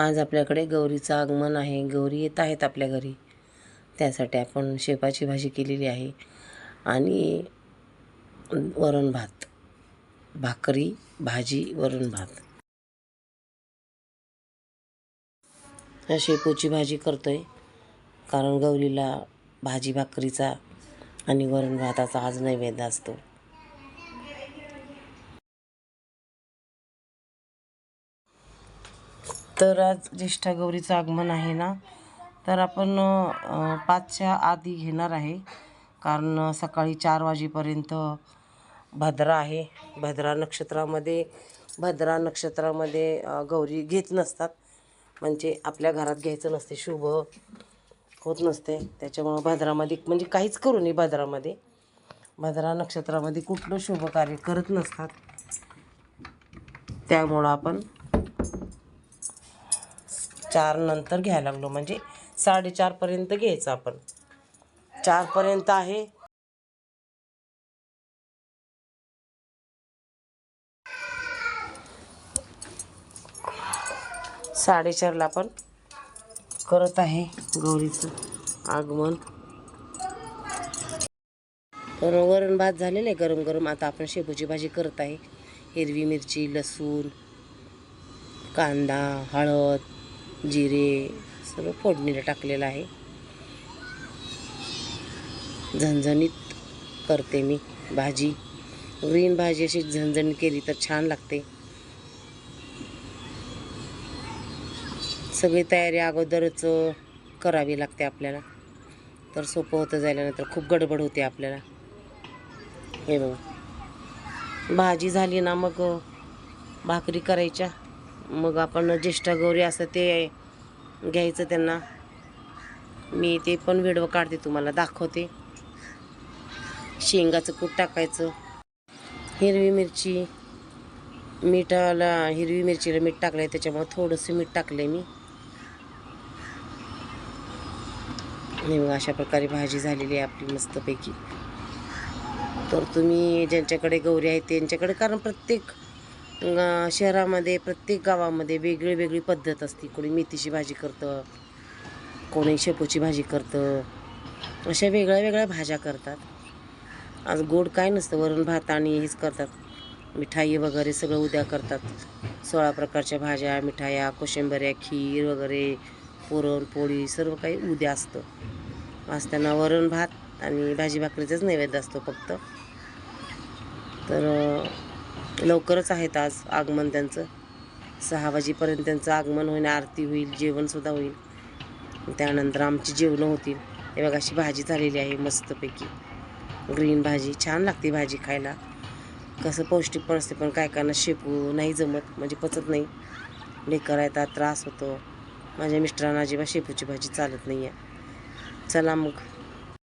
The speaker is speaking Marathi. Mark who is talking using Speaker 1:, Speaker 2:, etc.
Speaker 1: आज आपल्याकडे गौरीचं आगमन आहे. गौरी येत आहेत आपल्या घरी. त्यासाठी आपण शेपाची भाजी केलेली आहे. आणि वरण भात. भाकरी भाजी वरण भात. ह्या शेपूची भाजी करतोय. कारण गौरीला भाजी भाकरीचा आणि वरण भाताचा आज नैवेद्य असतो. तर आज ज्येष्ठा गौरीचं आगमन आहे ना. तर आपण पाचच्या आधी घेणार आहे. कारण सकाळी चार वाजेपर्यंत भद्रा आहे. भद्रा नक्षत्रामध्ये भद्रा नक्षत्रामध्ये गौरी घेत नसतात. म्हणजे आपल्या घरात घ्यायचं नसते शुभ होत नसते. त्याच्यामुळं भद्रामध्ये म्हणजे काहीच करू नये भद्रामध्ये. भद्रा नक्षत्रामध्ये कुठलं शुभ कार्य करत नसतात. त्यामुळं आपण चार नंतर घ्यायला लागलो. म्हणजे साडेचारपर्यंत घ्यायचं आपण. चारपर्यंत आहे. साडेचारला आपण करत आहे गौरीचं आगमन. तर वरण भात झालेलं आहे गरम गरम. आता आपण शेपूची भाजी करत आहे. हिरवी मिरची लसूण कांदा हळद. जिरे सगळं फोडणीला टाकलेलं आहे. झणझणीत करते मी भाजी. ग्रीन भाजी अशी झणझणीत केली तर छान लागते. सगळी तयारी अगोदरच करावी लागते आपल्याला. तर सोपं होतं झाल्यानंतर खूप गडबड होते आपल्याला. हे बघा. भाजी झाली ना मग भाकरी करायच्या. मग आपण ज्येष्ठ गौरी असं ते घ्यायचं त्यांना. मी ते पण व्हिडिओ काढते तुम्हाला दाखवते. शेंगाचं कूट टाकायचं. हिरवी मिरची मिठाला हिरवी मिरचीला मीठ टाकलं आहे त्याच्यामुळे थोडंसं मीठ टाकलं आहे मी. आणि मग अशा प्रकारे भाजी झालेली आहे आपली मस्तपैकी. तर तुम्ही ज्यांच्याकडे गौरी आहेत त्यांच्याकडे कारण प्रत्येक शहरामध्ये प्रत्येक गावामध्ये वेगळी वेगळी पद्धत असते. कोणी मेथीची भाजी करतं कोणी शेपूची भाजी करतं. अशा वेगळ्या वेगळ्या भाज्या करतात. आज गोड काय नसतं वरण भात आणि हेच करतात. मिठाई वगैरे सगळं उद्या करतात. सोळा प्रकारच्या भाज्या मिठाया कोशिंबऱ्या खीर वगैरे पुरणपोळी सर्व काही उद्या असतं. आज त्यांना वरण भात आणि भाजी भाकरीचाच नैवेद्य असतो फक्त. तर लवकरच आहेत आज आगमन त्यांचं. सहा वाजेपर्यंत त्यांचं आगमन होईल आरती होईल जेवणसुद्धा होईल. त्यानंतर आमची जेवणं होतील. हे बघा अशी भाजी झालेली आहे मस्तपैकी. ग्रीन भाजी छान लागते भाजी खायला. कसं पौष्टिक पण असते पण काय कायना शेपू नाही जमत म्हणजे पचत नाही. लेकर येतात त्रास होतो. माझ्या मिस्टरांना अजिबात शेपूची भाजी चालत नाही आहे चला मग.